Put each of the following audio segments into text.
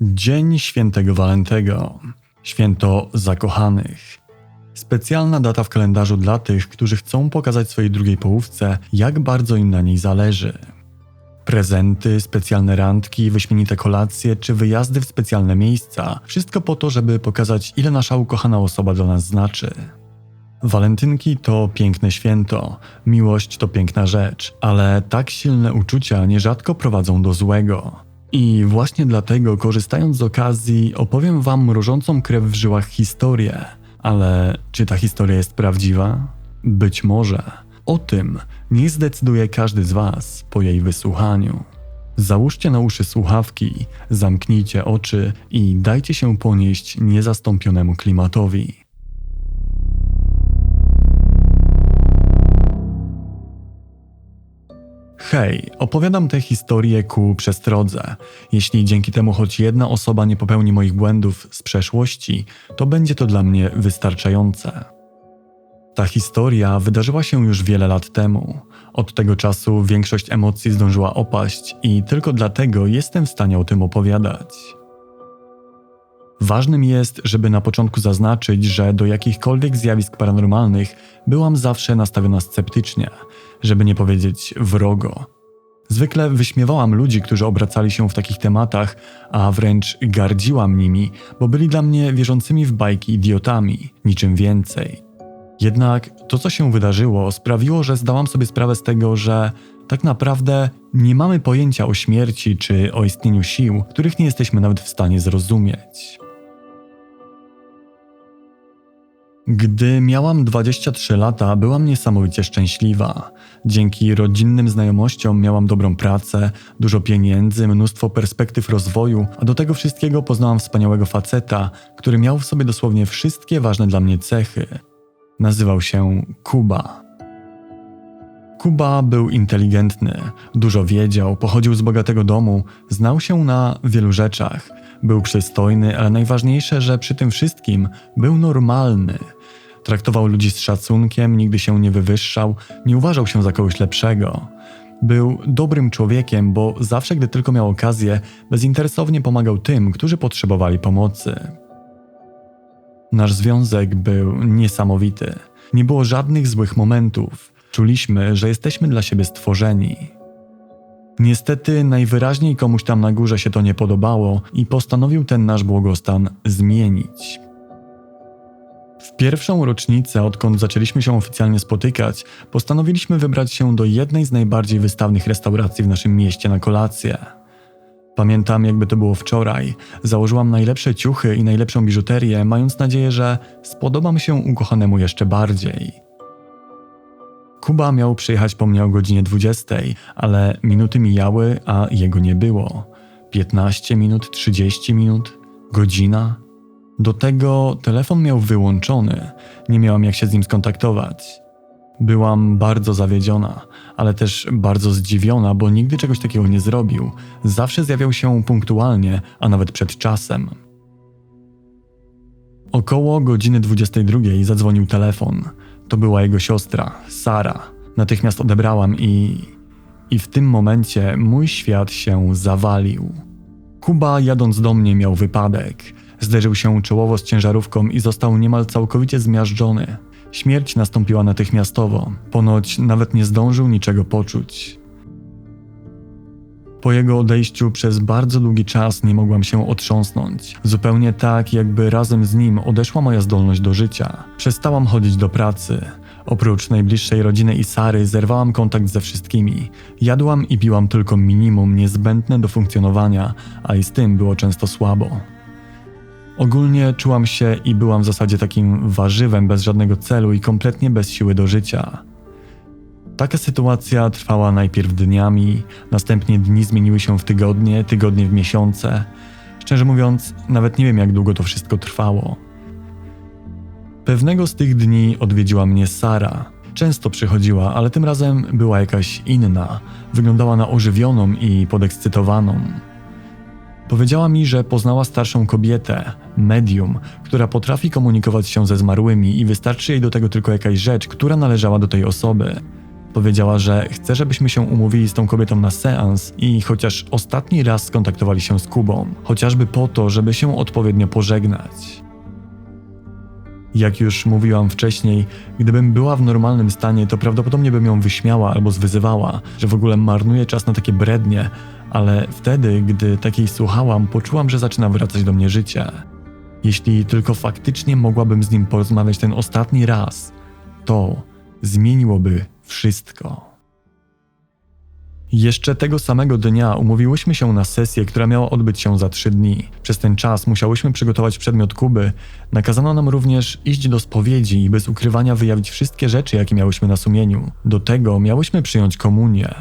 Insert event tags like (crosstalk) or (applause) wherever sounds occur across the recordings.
Dzień Świętego Walentego, święto zakochanych. Specjalna data w kalendarzu dla tych, którzy chcą pokazać swojej drugiej połówce, jak bardzo im na niej zależy. Prezenty, specjalne randki, wyśmienite kolacje czy wyjazdy w specjalne miejsca wszystko po to, żeby pokazać, ile nasza ukochana osoba dla nas znaczy. Walentynki to piękne święto, miłość to piękna rzecz, ale tak silne uczucia nierzadko prowadzą do złego. I właśnie dlatego, korzystając z okazji, opowiem Wam mrożącą krew w żyłach historię. Ale czy ta historia jest prawdziwa? Być może. O tym nie zdecyduje każdy z Was po jej wysłuchaniu. Załóżcie na uszy słuchawki, zamknijcie oczy i dajcie się ponieść niezastąpionemu klimatowi. Hej, opowiadam tę historię ku przestrodze. Jeśli dzięki temu choć jedna osoba nie popełni moich błędów z przeszłości, to będzie to dla mnie wystarczające. Ta historia wydarzyła się już wiele lat temu. Od tego czasu większość emocji zdążyła opaść i tylko dlatego jestem w stanie o tym opowiadać. Ważnym jest, żeby na początku zaznaczyć, że do jakichkolwiek zjawisk paranormalnych byłam zawsze nastawiona sceptycznie, żeby nie powiedzieć wrogo. Zwykle wyśmiewałam ludzi, którzy obracali się w takich tematach, a wręcz gardziłam nimi, bo byli dla mnie wierzącymi w bajki idiotami, niczym więcej. Jednak to, co się wydarzyło, sprawiło, że zdałam sobie sprawę z tego, że tak naprawdę nie mamy pojęcia o śmierci czy o istnieniu sił, których nie jesteśmy nawet w stanie zrozumieć. Gdy miałam 23 lata, byłam niesamowicie szczęśliwa. Dzięki rodzinnym znajomościom miałam dobrą pracę, dużo pieniędzy, mnóstwo perspektyw rozwoju, a do tego wszystkiego poznałam wspaniałego faceta, który miał w sobie dosłownie wszystkie ważne dla mnie cechy. Nazywał się Kuba. Kuba był inteligentny, dużo wiedział, pochodził z bogatego domu, znał się na wielu rzeczach. Był przystojny, ale najważniejsze, że przy tym wszystkim był normalny – Traktował ludzi z szacunkiem, nigdy się nie wywyższał, nie uważał się za kogoś lepszego. Był dobrym człowiekiem, bo zawsze, gdy tylko miał okazję, bezinteresownie pomagał tym, którzy potrzebowali pomocy. Nasz związek był niesamowity. Nie było żadnych złych momentów. Czuliśmy, że jesteśmy dla siebie stworzeni. Niestety, najwyraźniej komuś tam na górze się to nie podobało i postanowił ten nasz błogostan zmienić. W pierwszą rocznicę, odkąd zaczęliśmy się oficjalnie spotykać, postanowiliśmy wybrać się do jednej z najbardziej wystawnych restauracji w naszym mieście na kolację. Pamiętam, jakby to było wczoraj. Założyłam najlepsze ciuchy i najlepszą biżuterię, mając nadzieję, że spodobam się ukochanemu jeszcze bardziej. Kuba miał przyjechać po mnie o godzinie 20, ale minuty mijały, a jego nie było. 15 minut, 30 minut, godzina. Do tego telefon miał wyłączony, nie miałam jak się z nim skontaktować. Byłam bardzo zawiedziona, ale też bardzo zdziwiona, bo nigdy czegoś takiego nie zrobił. Zawsze zjawiał się punktualnie, a nawet przed czasem. Około godziny 22 zadzwonił telefon. To była jego siostra, Sara. Natychmiast odebrałam i. I w tym momencie mój świat się zawalił. Kuba jadąc do mnie miał wypadek. Zderzył się czołowo z ciężarówką i został niemal całkowicie zmiażdżony. Śmierć nastąpiła natychmiastowo. Ponoć nawet nie zdążył niczego poczuć. Po jego odejściu przez bardzo długi czas nie mogłam się otrząsnąć. Zupełnie tak, jakby razem z nim odeszła moja zdolność do życia. Przestałam chodzić do pracy. Oprócz najbliższej rodziny i Sary zerwałam kontakt ze wszystkimi. Jadłam i piłam tylko minimum niezbędne do funkcjonowania, a i z tym było często słabo. Ogólnie czułam się i byłam w zasadzie takim warzywem bez żadnego celu i kompletnie bez siły do życia. Taka sytuacja trwała najpierw dniami, następnie dni zmieniły się w tygodnie, tygodnie w miesiące. Szczerze mówiąc, nawet nie wiem, jak długo to wszystko trwało. Pewnego z tych dni odwiedziła mnie Sara. Często przychodziła, ale tym razem była jakaś inna. Wyglądała na ożywioną i podekscytowaną. Powiedziała mi, że poznała starszą kobietę, medium, która potrafi komunikować się ze zmarłymi i wystarczy jej do tego tylko jakaś rzecz, która należała do tej osoby. Powiedziała, że chce, żebyśmy się umówili z tą kobietą na seans i chociaż ostatni raz skontaktowali się z Kubą, chociażby po to, żeby się odpowiednio pożegnać. Jak już mówiłam wcześniej, gdybym była w normalnym stanie, to prawdopodobnie bym ją wyśmiała albo zwyzywała, że w ogóle marnuje czas na takie brednie, ale wtedy, gdy takiej słuchałam, poczułam, że zaczyna wracać do mnie życie. Jeśli tylko faktycznie mogłabym z nim porozmawiać ten ostatni raz, to zmieniłoby wszystko. Jeszcze tego samego dnia umówiłyśmy się na sesję, która miała odbyć się za trzy dni. Przez ten czas musiałyśmy przygotować przedmiot Kuby. Nakazano nam również iść do spowiedzi i bez ukrywania wyjawić wszystkie rzeczy, jakie miałyśmy na sumieniu. Do tego miałyśmy przyjąć komunię.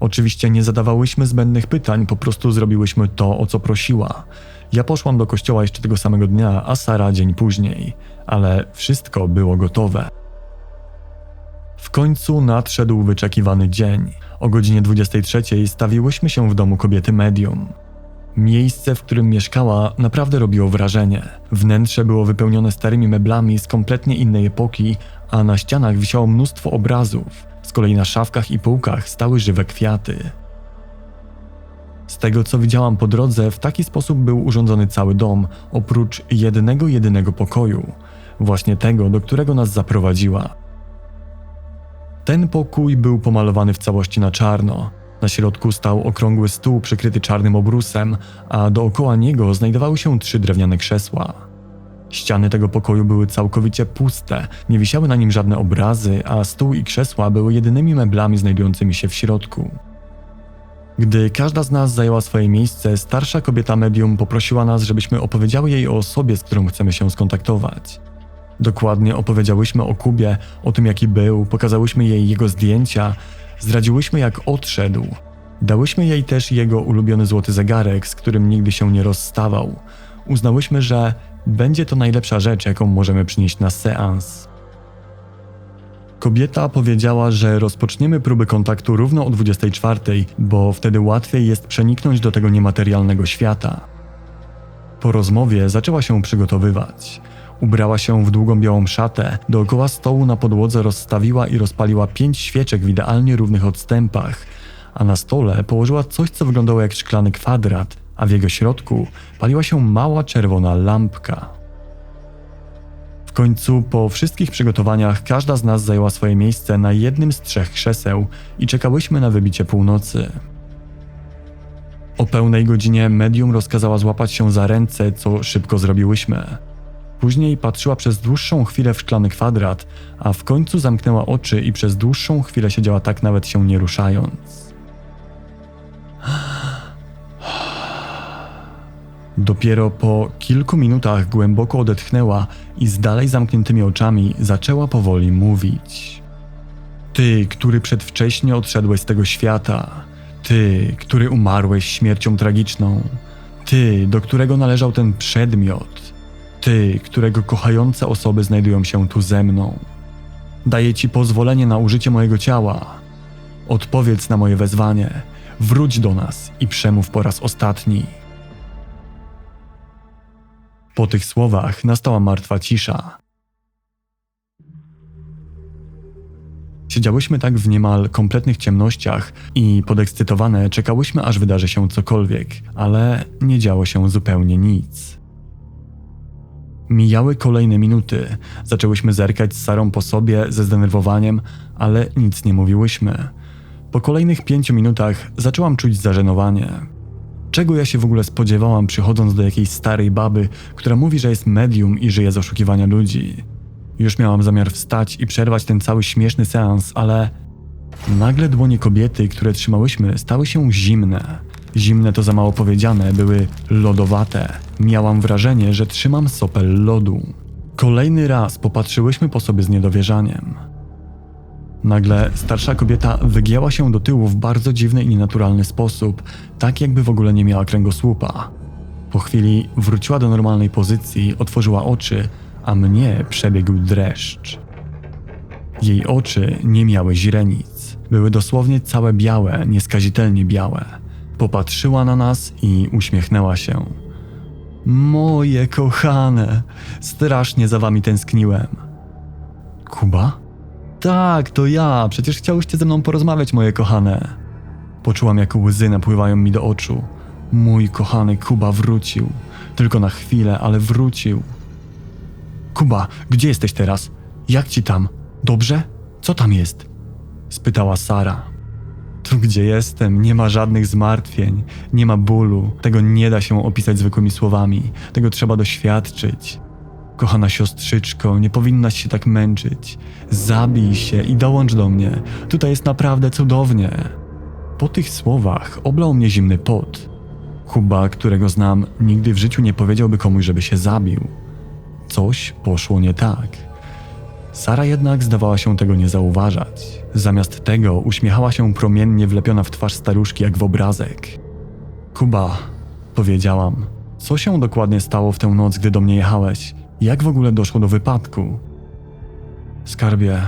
Oczywiście nie zadawałyśmy zbędnych pytań, po prostu zrobiłyśmy to, o co prosiła. Ja poszłam do kościoła jeszcze tego samego dnia, a Sara dzień później, ale wszystko było gotowe. W końcu nadszedł wyczekiwany dzień. O godzinie 23 stawiłyśmy się w domu kobiety medium. Miejsce, w którym mieszkała, naprawdę robiło wrażenie. Wnętrze było wypełnione starymi meblami z kompletnie innej epoki, a na ścianach wisiało mnóstwo obrazów. Z kolei na szafkach i półkach stały żywe kwiaty. Z tego co widziałam po drodze, w taki sposób był urządzony cały dom, oprócz jednego jedynego pokoju, właśnie tego, do którego nas zaprowadziła. Ten pokój był pomalowany w całości na czarno. Na środku stał okrągły stół przykryty czarnym obrusem, a dookoła niego znajdowały się trzy drewniane krzesła. Ściany tego pokoju były całkowicie puste, nie wisiały na nim żadne obrazy, a stół i krzesła były jedynymi meblami znajdującymi się w środku. Gdy każda z nas zajęła swoje miejsce, starsza kobieta medium poprosiła nas, żebyśmy opowiedziały jej o osobie, z którą chcemy się skontaktować. Dokładnie opowiedziałyśmy o Kubie, o tym jaki był, pokazałyśmy jej jego zdjęcia, zdradziłyśmy jak odszedł. Dałyśmy jej też jego ulubiony złoty zegarek, z którym nigdy się nie rozstawał. Uznałyśmy, że będzie to najlepsza rzecz, jaką możemy przynieść na seans. Kobieta powiedziała, że rozpoczniemy próby kontaktu równo o 24, bo wtedy łatwiej jest przeniknąć do tego niematerialnego świata. Po rozmowie zaczęła się przygotowywać. Ubrała się w długą białą szatę, dookoła stołu na podłodze rozstawiła i rozpaliła pięć świeczek w idealnie równych odstępach, a na stole położyła coś, co wyglądało jak szklany kwadrat, a w jego środku paliła się mała czerwona lampka. W końcu, po wszystkich przygotowaniach, każda z nas zajęła swoje miejsce na jednym z trzech krzeseł i czekałyśmy na wybicie północy. O pełnej godzinie medium rozkazała złapać się za ręce, co szybko zrobiłyśmy. Później patrzyła przez dłuższą chwilę w szklany kwadrat, a w końcu zamknęła oczy i przez dłuższą chwilę siedziała tak nawet się nie ruszając. Dopiero po kilku minutach głęboko odetchnęła i z dalej zamkniętymi oczami zaczęła powoli mówić. Ty, który przedwcześnie odszedłeś z tego świata, ty, który umarłeś śmiercią tragiczną, ty, do którego należał ten przedmiot, ty, którego kochające osoby znajdują się tu ze mną. Daję ci pozwolenie na użycie mojego ciała. Odpowiedz na moje wezwanie, wróć do nas i przemów po raz ostatni. Po tych słowach nastała martwa cisza. Siedziałyśmy tak w niemal kompletnych ciemnościach i podekscytowane czekałyśmy, aż wydarzy się cokolwiek, ale nie działo się zupełnie nic. Mijały kolejne minuty. Zaczęłyśmy zerkać z Sarą po sobie ze zdenerwowaniem, ale nic nie mówiłyśmy. Po kolejnych pięciu minutach zaczęłam czuć zażenowanie. Czego ja się w ogóle spodziewałam, przychodząc do jakiejś starej baby, która mówi, że jest medium i żyje z oszukiwania ludzi? Już miałam zamiar wstać i przerwać ten cały śmieszny seans, ale nagle dłonie kobiety, które trzymałyśmy, stały się zimne. Zimne to za mało powiedziane, były lodowate. Miałam wrażenie, że trzymam sopel lodu. Kolejny raz popatrzyłyśmy po sobie z niedowierzaniem. Nagle starsza kobieta wygięła się do tyłu w bardzo dziwny i nienaturalny sposób, tak jakby w ogóle nie miała kręgosłupa. Po chwili wróciła do normalnej pozycji, otworzyła oczy, a mnie przebiegł dreszcz. Jej oczy nie miały źrenic. Były dosłownie całe białe, nieskazitelnie białe. Popatrzyła na nas i uśmiechnęła się. Moje kochane, strasznie za wami tęskniłem. Kuba? Tak, to ja. Przecież chciałyście ze mną porozmawiać, moje kochane. Poczułam, jak łzy napływają mi do oczu. Mój kochany Kuba wrócił. Tylko na chwilę, ale wrócił. Kuba, gdzie jesteś teraz? Jak ci tam? Dobrze? Co tam jest? spytała Sara. Tu, gdzie jestem, nie ma żadnych zmartwień, nie ma bólu. Tego nie da się opisać zwykłymi słowami. Tego trzeba doświadczyć. Kochana siostrzyczko, nie powinnaś się tak męczyć. Zabij się i dołącz do mnie. Tutaj jest naprawdę cudownie. Po tych słowach oblał mnie zimny pot. Kuba, którego znam, nigdy w życiu nie powiedziałby komuś, żeby się zabił. Coś poszło nie tak. Sara jednak zdawała się tego nie zauważać. Zamiast tego uśmiechała się promiennie wlepiona w twarz staruszki jak w obrazek. Kuba, powiedziałam, co się dokładnie stało w tę noc, gdy do mnie jechałeś? Jak w ogóle doszło do wypadku? Skarbie,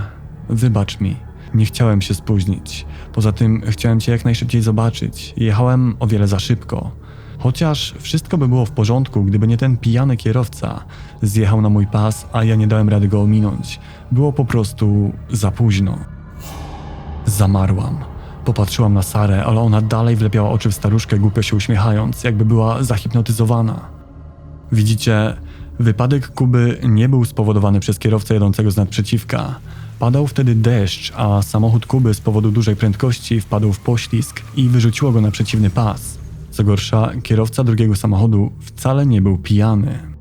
wybacz mi. Nie chciałem się spóźnić. Poza tym chciałem cię jak najszybciej zobaczyć. Jechałem o wiele za szybko. Chociaż wszystko by było w porządku, gdyby nie ten pijany kierowca. Zjechał na mój pas, a ja nie dałem rady go ominąć. Było po prostu za późno. Zamarłam. Popatrzyłam na Sarę, ale ona dalej wlepiała oczy w staruszkę, głupio się uśmiechając, jakby była zahipnotyzowana. Widzicie, wypadek Kuby nie był spowodowany przez kierowcę jadącego z nadprzeciwka. Padał wtedy deszcz, a samochód Kuby z powodu dużej prędkości wpadł w poślizg i wyrzuciło go na przeciwny pas. Co gorsza, kierowca drugiego samochodu wcale nie był pijany.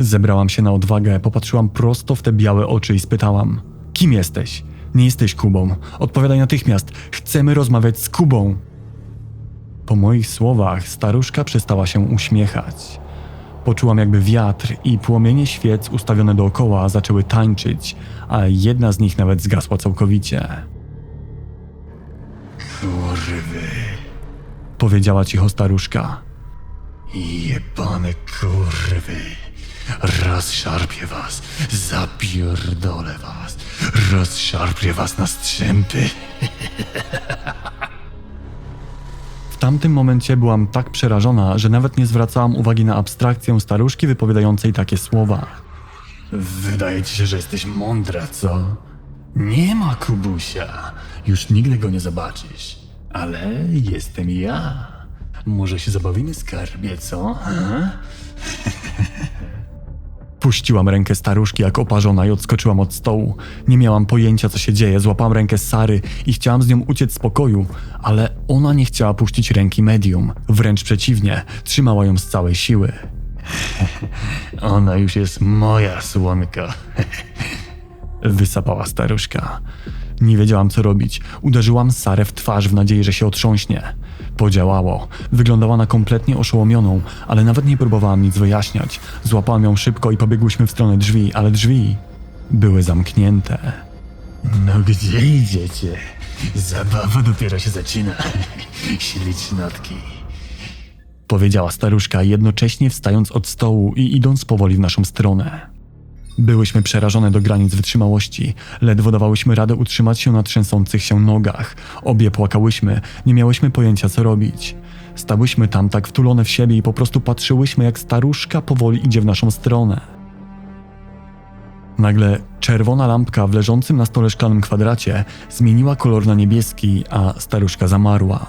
Zebrałam się na odwagę, popatrzyłam prosto w te białe oczy i spytałam: Kim jesteś? Nie jesteś Kubą. Odpowiadaj natychmiast. Chcemy rozmawiać z Kubą. Po moich słowach staruszka przestała się uśmiechać. Poczułam jakby wiatr i płomienie świec ustawione dookoła zaczęły tańczyć, a jedna z nich nawet zgasła całkowicie. Kurwy, Powiedziała cicho staruszka. jebane kurwy. Rozszarpię was, zapierdolę was, rozszarpię was na strzępy. W tamtym momencie byłam tak przerażona, że nawet nie zwracałam uwagi na abstrakcję staruszki wypowiadającej takie słowa. Wydaje ci się, że jesteś mądra, co? Nie ma Kubusia, już nigdy go nie zobaczysz. Ale jestem ja. Może się zabawimy skarbie, co? A? (laughs) Puściłam rękę staruszki jak oparzona i odskoczyłam od stołu. Nie miałam pojęcia, co się dzieje. Złapałam rękę Sary i chciałam z nią uciec z pokoju, ale ona nie chciała puścić ręki medium. Wręcz przeciwnie, trzymała ją z całej siły. (laughs) Ona już jest moja słonka. (laughs) Wysapała staruszka. Nie wiedziałam, co robić. Uderzyłam Sarę w twarz w nadziei, że się otrząśnie. Podziałało. Wyglądała na kompletnie oszołomioną, ale nawet nie próbowałam nic wyjaśniać. Złapałam ją szybko i pobiegłyśmy w stronę drzwi, ale drzwi były zamknięte. No gdzie idziecie? Zabawa dopiero się zaczyna. Ślić notki. Powiedziała staruszka, jednocześnie wstając od stołu i idąc powoli w naszą stronę. Byłyśmy przerażone do granic wytrzymałości. Ledwo dawałyśmy radę utrzymać się na trzęsących się nogach. Obie płakałyśmy, nie miałyśmy pojęcia co robić. Stałyśmy tam tak wtulone w siebie i po prostu patrzyłyśmy, jak staruszka powoli idzie w naszą stronę. Nagle czerwona lampka w leżącym na stole szklanym kwadracie zmieniła kolor na niebieski, a staruszka zamarła.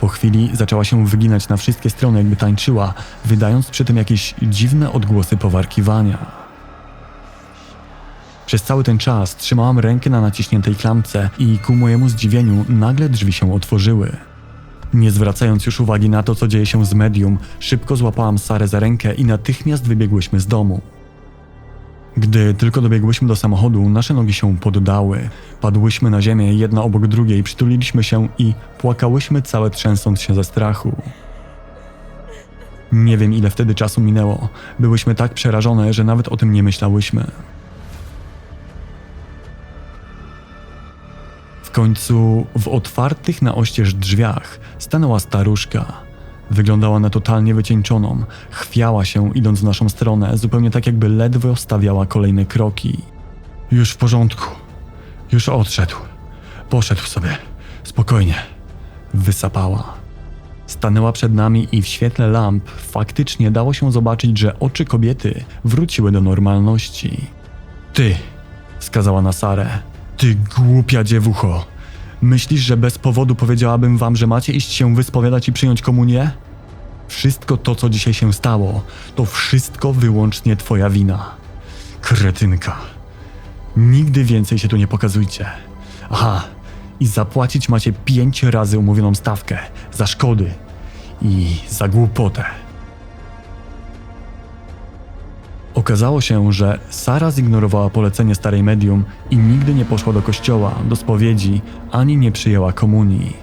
Po chwili zaczęła się wyginać na wszystkie strony, jakby tańczyła, wydając przy tym jakieś dziwne odgłosy powarkiwania. Przez cały ten czas trzymałam rękę na naciśniętej klamce i ku mojemu zdziwieniu nagle drzwi się otworzyły. Nie zwracając już uwagi na to, co dzieje się z medium, szybko złapałam Sarę za rękę i natychmiast wybiegłyśmy z domu. Gdy tylko dobiegłyśmy do samochodu, nasze nogi się poddały. Padłyśmy na ziemię jedna obok drugiej, przytuliliśmy się i płakałyśmy całe trzęsąc się ze strachu. Nie wiem ile wtedy czasu minęło. Byłyśmy tak przerażone, że nawet o tym nie myślałyśmy. W końcu w otwartych na oścież drzwiach stanęła staruszka. Wyglądała na totalnie wycieńczoną, chwiała się idąc w naszą stronę, zupełnie tak jakby ledwo stawiała kolejne kroki. Już w porządku. Już odszedł. Poszedł sobie. Spokojnie. Wysapała. Stanęła przed nami i w świetle lamp faktycznie dało się zobaczyć, że oczy kobiety wróciły do normalności. Ty, skazała na Sarę. Ty głupia dziewucho. Myślisz, że bez powodu powiedziałabym wam, że macie iść się wyspowiadać i przyjąć komunię? Wszystko to, co dzisiaj się stało, to wszystko wyłącznie twoja wina. Kretynka. Nigdy więcej się tu nie pokazujcie. Aha, i zapłacić macie pięć razy umówioną stawkę za szkody i za głupotę. Okazało się, że Sara zignorowała polecenie starej medium i nigdy nie poszła do kościoła, do spowiedzi, ani nie przyjęła komunii.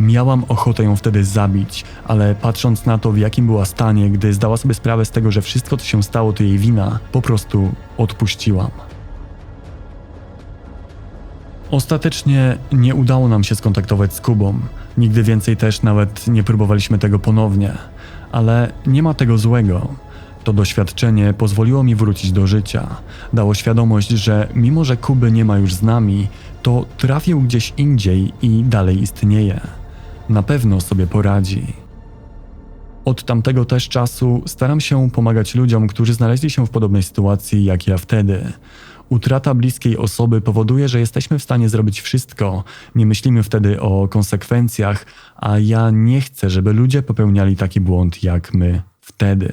Miałam ochotę ją wtedy zabić, ale patrząc na to, w jakim była stanie, gdy zdała sobie sprawę z tego, że wszystko, co się stało, to jej wina, po prostu odpuściłam. Ostatecznie nie udało nam się skontaktować z Kubą. Nigdy więcej też nawet nie próbowaliśmy tego ponownie. Ale nie ma tego złego. To doświadczenie pozwoliło mi wrócić do życia. Dało świadomość, że mimo że Kuby nie ma już z nami, to trafił gdzieś indziej i dalej istnieje. Na pewno sobie poradzi. Od tamtego też czasu staram się pomagać ludziom, którzy znaleźli się w podobnej sytuacji jak ja wtedy. Utrata bliskiej osoby powoduje, że jesteśmy w stanie zrobić wszystko, nie myślimy wtedy o konsekwencjach, a ja nie chcę, żeby ludzie popełniali taki błąd jak my wtedy.